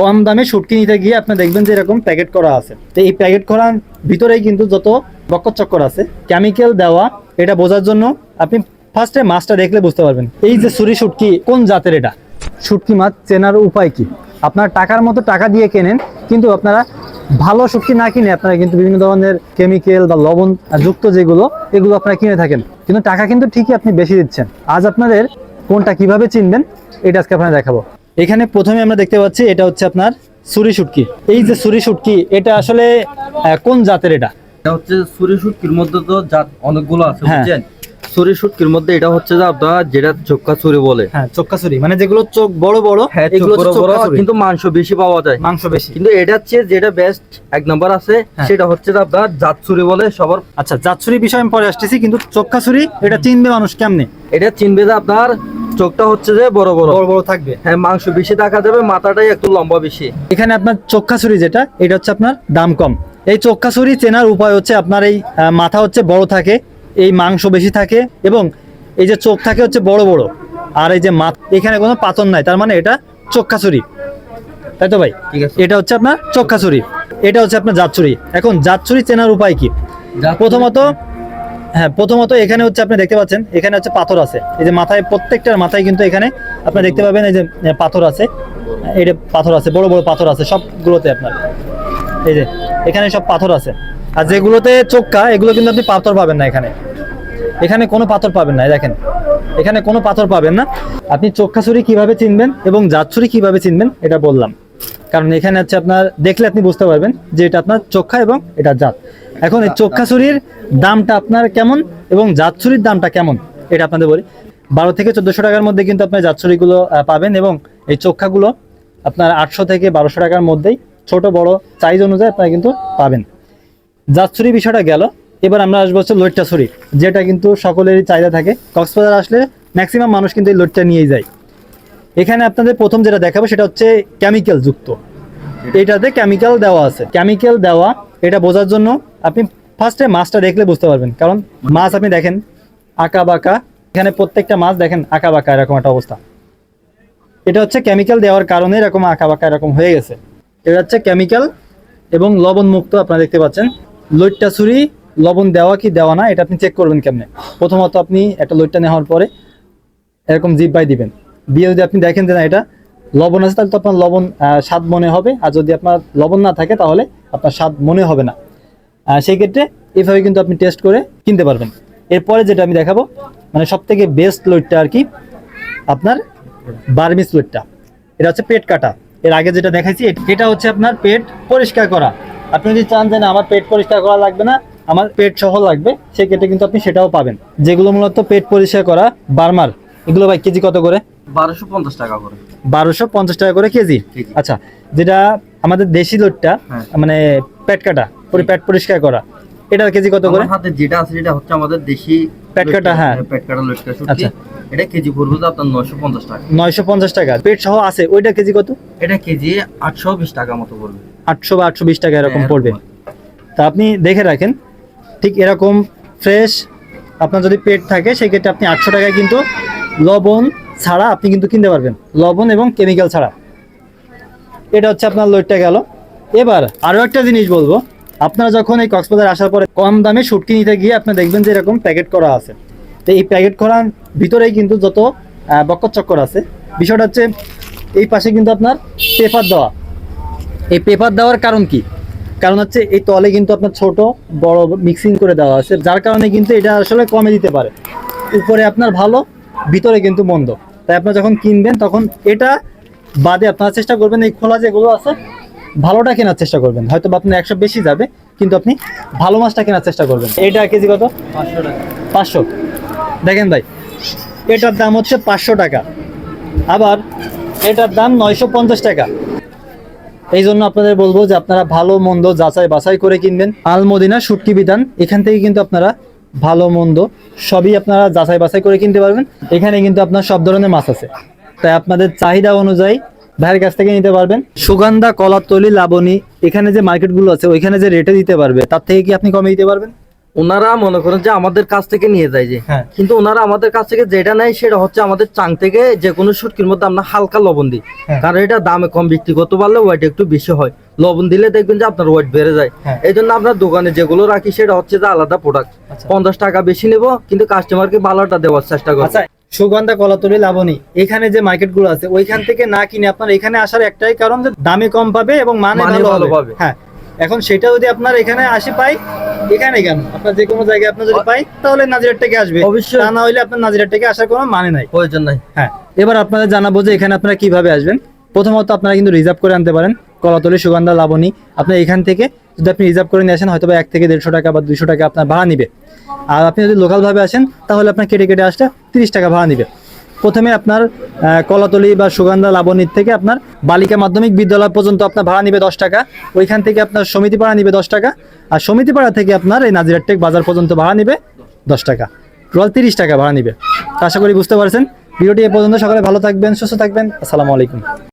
কম দামে শুটকি নিতে গিয়ে আপনি দেখবেন যে এরকম প্যাকেট করা আছে। তো এই প্যাকেট করার ভিতরেই কিন্তু যত বক্কর চক্কর আছে কেমিক্যাল দেওয়া, এটা বোঝার জন্য আপনি ফার্স্টে মাছটা দেখলে বুঝতে পারবেন। এই যে সুরি শুটকি কোন জাতের এটা? শুটকি মাছ চেনার উপায় কি? আপনার টাকার মতো টাকা দিয়ে কেনেন, কিন্তু আপনারা ভালো শুটকি না কিনে আপনারা কিন্তু বিভিন্ন ধরনের কেমিক্যাল বা লবণ যুক্ত যেগুলো, এগুলো আপনারা কিনে থাকেন। কিন্তু টাকা কিন্তু ঠিকই আপনি বেশি দিচ্ছেন। আজ আপনাদের কোনটা কীভাবে চিনবেন, এটা আজকে আপনারা দেখাবো। এখানে প্রথমে আমরা দেখতে পাচ্ছি এটা হচ্ছে আপনার সুরি শুটকি। এই যে সুরি শুটকি এটা আসলে কোন জাতের এটা? এটা হচ্ছে সুরি শুটকির মধ্যে তো জাত অনেকগুলো আছে হ্যাঁ। বুঝছেন? সুরি শুটকির মধ্যে এটা হচ্ছে যে আপনার যেটা চোক্কা চুরি বলে। হ্যাঁ চোক্কা সুরি মানে যেগুলো চোখ বড় বড় হ্যাঁ এগুলো বড় হচ্ছে। কিন্তু মাংস বেশি পাওয়া যায়। মাংস বেশি। কিন্তু এটার চেয়ে যেটা বেস্ট এক নাম্বার আছে হ্যাঁ। সেটা হচ্ছে যে আপনার জাত চুরি বলে সবার আচ্ছা জাতসুরি বিষয় আমি পরে আসতেছি কিন্তু চোক্কা সুরি এটা চিনবে মানুষ কেমনে? এটা চিনবে যে আপনার চোখটা হচ্ছে যে বড় বড়। বড় বড় থাকবে। হ্যাঁ মাংস বেশি দেখা যাবে মাথাটাই একটু লম্বা বেশি। এখানে আপনার চোক্কা ছুরি যেটা এটা হচ্ছে আপনার দাম কম। এই চোক্কা ছুরি চেনার উপায় হচ্ছে আপনার এই মাথা হচ্ছে বড় থাকে এই মাংস বেশি থাকে এবং এই যে চোখ থাকে হচ্ছে বড় বড়। আর এই যে মাথ এখানে কোনো পাতন নাই তার মানে এটা চোক্কা ছুরি তাই তো ভাই? ঠিক আছে। এটা হচ্ছে আপনার চোক্কা ছুরি এটা হচ্ছে আপনার জাত ছুরি এখন জাত ছুরি চেনার উপায় কি? প্রথমত হ্যাঁ প্রথমত এখানে হচ্ছে আপনি দেখতে পাচ্ছেন, এখানে হচ্ছে পাথর আছে। এই যে মাথায়, প্রত্যেকটার মাথায় কিন্তু এখানে আপনি দেখতে পাবেন এই যে পাথর আছে। এটা পাথর আছে, বড় বড় পাথর আছে সবগুলোতে আপনার। এই যে, এখানে সব পাথর আছে। আর যেগুলোতে চোক্কা, এগুলো কিন্তু আপনি পাথর পাবেন না এখানে। এখানে কোনো পাথর পাবেন না দেখেন। এখানে কোনো পাথর পাবেন না। আপনি চোক্কা ছুরি কীভাবে চিনবেন এবং জাত ছুরি কীভাবে চিনবেন, এটা বললাম। কারণ এখানে হচ্ছে আপনার দেখলে আপনি বুঝতে পারবেন যে এটা আপনার চোখা এবং এটা জাত। এখন এই চোখা ছুরির দামটা আপনার কেমন এবং জাত ছুরির দামটা কেমন? এটা আপনাদের বলি। বারো থেকে চোদ্দশো টাকার মধ্যে কিন্তু আপনার জাত ছুরিগুলো পাবেন এবং এই চোখাগুলো আপনার আটশো থেকে বারোশো টাকার মধ্যেই ছোট বড় সাইজ অনুযায়ী আপনারা কিন্তু পাবেন। জাত ছুরি বিষয়টা গেল। এবার আমরা আসব হচ্ছে লোটটা ছুরি যেটা কিন্তু সকলেরই চাহিদা থাকে। কক্সবাজার আসলে ম্যাক্সিমাম মানুষ কিন্তু এই লোটটা নিয়েই যায়। এখানে আপনাদের প্রথম যেটা দেখাবো সেটা হচ্ছে কেমিক্যাল যুক্ত। এটাতে কেমিক্যাল দেওয়া আছে। কেমিক্যাল দেওয়া এটা বোঝার জন্য আপনি ফার্স্টে মাছটা দেখলে বুঝতে পারবেন। কারণ মাছ আপনি দেখেন, আঁকা বাঁকা। এখানে প্রত্যেকটা মাছ দেখেন, আঁকা বাঁকা এরকম একটা অবস্থা। এটা হচ্ছে কেমিক্যাল দেওয়ার কারণে এরকম আঁকা বাঁকা এরকম হয়ে গেছে। এটা হচ্ছে কেমিক্যাল এবং লবণ মুক্ত আপনারা দেখতে পাচ্ছেন। লইট্টা ছুরি, লবণ দেওয়া কি দেওয়া না, এটা আপনি চেক করবেন কেমনে? প্রথমত আপনি একটা লইট্টা নেওয়ার পরে এরকম জিপ বাই দিবেন। দিয়ে যদি আপনি দেখেন যে না, এটা লবণ আছে, তাহলে তো আপনার লবণ স্বাদ মনে হবে। আর যদি আপনার লবণ না থাকে, তাহলে আপনার স্বাদ মনে হবে না। সেই ক্ষেত্রে এভাবে কিন্তু আপনি টেস্ট করে কিনতে পারবেন। এরপরে যেটা আমি দেখাবো মানে সব থেকে বেস্ট লোডটা আর কি আপনার বার্মিস লোডটা এটা হচ্ছে পেট কাটা। এর আগে যেটা দেখাইছি এটা হচ্ছে আপনার পেট পরিষ্কার করা। আপনি যদি চান যে না আমার পেট পরিষ্কার করা লাগবে না আমার পেট সহ লাগবে সেক্ষেত্রে কিন্তু আপনি সেটাও পাবেন। যেগুলো মূলত পেট পরিষ্কার করা বার্মার এগুলো ভাই কেজি কত করে? বারোশো পঞ্চাশ টাকা করে। বারোশো পঞ্চাশ টাকা করে কেজি। আচ্ছা যেটা আমাদের দেশি লোডটা হ্যাঁ। মানে পেট কাটা পুরো পেট পরিষ্কার করা। এটার কেজি কত করে? হাতে যেটা আছে সেটা হচ্ছে আমাদের দেশি পেট কাটা, হ্যাঁ। পেট কাটা লটকা আচ্ছা। এটা কেজি পড়বে আপনার নয়শো পঞ্চাশ টাকা। নয়শো পঞ্চাশ টাকা। পেট সহ আছে ওইটা কেজি কত? এটা কেজি আটশো বিশ টাকা মতো পড়বে। আটশো বা আটশো বিশ টাকা এরকম হ্যাঁ, পড়বে। তা আপনি দেখে রাখেন ঠিক এরকম ফ্রেশ আপনার যদি পেট থাকে সেক্ষেত্রে আপনি আটশো টাকায় কিন্তু লবণ ছাড়া আপনি কিন্তু কিনতে পারবেন। লবণ এবং কেমিক্যাল ছাড়া। এটা হচ্ছে আপনার লোডটা গেল। এবার আরও একটা জিনিস বলব আপনারা যখন এই কক্সবাজার আসার পরে কম দামে শুটকি নিতে গিয়ে আপনি দেখবেন যে এরকম প্যাকেট করা আছে। তো এই প্যাকেট করার ভিতরেই কিন্তু যত বক্কর চক্কর আছে, বিষয়টা হচ্ছে এই পাশে কিন্তু আপনার পেপার দেওয়া। এই পেপার দেওয়ার কারণ কি? কারণ হচ্ছে এই তলে কিন্তু আপনার ছোট, বড় মিক্সিং করে দেওয়া আছে, যার কারণে কিন্তু এটা আসলে কমে দিতে পারে। উপরে আপনার ভালো, ভিতরে কিন্তু মন্দ। তাই আপনার যখন কিনবেন তখন এটা বাদে আপনারা চেষ্টা করবেন এই খোলা যেগুলো আছে ভালোটা কেনার চেষ্টা করবেন। হয়তো বা আপনার একশো বেশি যাবে কিন্তু আপনি ভালো মাছটা কেনার চেষ্টা করবেন। এটা কেজি কত? পাঁচশো টাকা। পাঁচশো। দেখেন ভাই এটার দাম হচ্ছে পাঁচশো টাকা। আবার এটার দাম নয়শো পঞ্চাশ টাকা। এই জন্য আপনাদের বলব যে আপনারা ভালো মন্দ যাচাই বাছাই করে কিনবেন। আলমদিনা শুটকি বিধান এখান থেকে কিন্তু আপনারা ভালো মন্দ সবই আপনারা যাচাই বাছাই করে কিনতে পারবেন। এখানে কিন্তু আপনার সব ধরনের মাছ আছে। তাই আপনাদের চাহিদা অনুযায়ী ভাইয়ের কাছ থেকে নিতে পারবেন। সুগন্ধা কলাতলি লাবণী এখানে যে মার্কেটগুলো আছে ওইখানে যে রেটে দিতে পারবে তার থেকে কি আপনি কমে দিতে পারবেন? ওনারা মনে করেন যে আমাদের কাছ থেকে নিয়ে যায় যে। হ্যাঁ। কিন্তু ওনারা আমাদের কাছ থেকে যেটা নেয় সেটা হচ্ছে আমাদের চাং থেকে যে কোনো শুটকির মধ্যে আমরা হালকা লবণ দিই। হ্যাঁ। কারণ এটা দামে কম বিক্রি করতে পারলে ওয়েট একটু বেশি হয়। লবণ দিলে দেখবেন যে আপনার ওয়েট বেড়ে যায়। হ্যাঁ। এই জন্য আপনার দোকানে যেগুলো রাখি সেটা হচ্ছে যে আলাদা প্রোডাক্ট আচ্ছা। পঞ্চাশ টাকা বেশি নেব কিন্তু কাস্টমারকে ভালোটা দেওয়ার চেষ্টা করব। আচ্ছা সুগন্ধা কলাতলি লাবণী। এখানে যে মার্কেটগুলো আছে ওইখান থেকে না কিনে আপনার এখানে আসার একটাই কারণ যে দামে কম পাবে এবং মানে মানে ভালো পাবে। হ্যাঁ এখন সেটা যদি আপনার এখানে আসি পাই এখানে কেন? আপনার যে কোনো জায়গায় আপনার যদি পাই তাহলে নাজিরার থেকে আসবে। অবশ্যই। না হলে আপনার নাজিরার থেকে আসার কোনো মানে নাই। প্রয়োজন নাই। হ্যাঁ এবার আপনাদের জানাব যে এখানে আপনারা কীভাবে আসবেন। প্রথমত আপনারা কিন্তু রিজার্ভ করে আনতে পারেন কলাতলি সুগন্ধা লাবণী। আপনার এখান থেকে যদি আপনি রিজার্ভ করে নিয়ে আসেন হয়তো এক থেকে দেড়শো টাকা বা দুশো টাকা আপনার ভাড়া নিবে। আর আপনি যদি লোকালভাবে আসেন, তাহলে আপনার কেটে কেটে আসলে তিরিশ টাকা ভাড়া নিবে। প্রথমে আপনার কলাতলি বা সুগন্ধা লাবণীর থেকে আপনার বালিকা মাধ্যমিক বিদ্যালয় পর্যন্ত আপনার ভাড়া নিবে দশ টাকা। ওইখান থেকে আপনার সমিতি পাড়া নিবে দশ টাকা। আর সমিতি পাড়া থেকে আপনার এই নাজিরাটেক বাজার পর্যন্ত ভাড়া নিবে দশ টাকা। টোটাল তিরিশ টাকা ভাড়া নিবে। আশা করি বুঝতে পারছেন। ভিডিওটি এ পর্যন্ত। সকালে ভালো থাকবেন, সুস্থ থাকবেন। আসসালামু আলাইকুম।